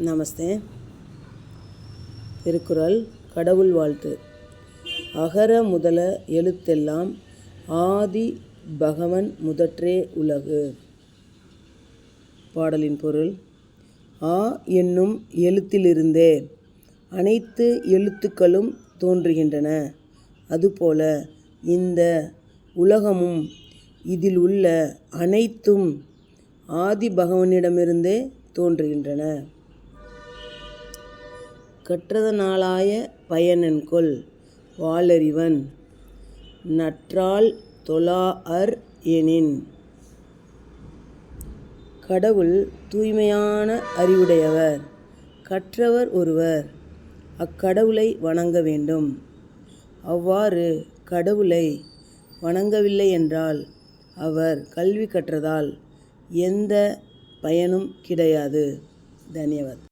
நமஸ்தே. திருக்குறள் கடவுள் வாழ்த்து. அகர முதல எழுத்தெல்லாம் ஆதி பகவன் முதற்றே உலகு. பாடலின் பொருள் ஆ என்னும் எழுத்திலிருந்தே அனைத்து எழுத்துக்களும் தோன்றுகின்றன. அதுபோல இந்த உலகமும் இதில் உள்ள அனைத்தும் ஆதி பகவனிடமிருந்தே தோன்றுகின்றன. கற்றதனாலாய பயனென்கொல் வாளறிவன். நற்றால் தொழாஅர் எனின். கடவுள் தூய்மையான அறிவுடையவர் கற்றவர் ஒருவர். அக்கடவுளை வணங்க வேண்டும். அவ்வாறு கடவுளை வணங்கவில்லை என்றால் அவர் கல்வி கற்றதால் எந்த பயனும் கிடையாது. தன்யவாத்.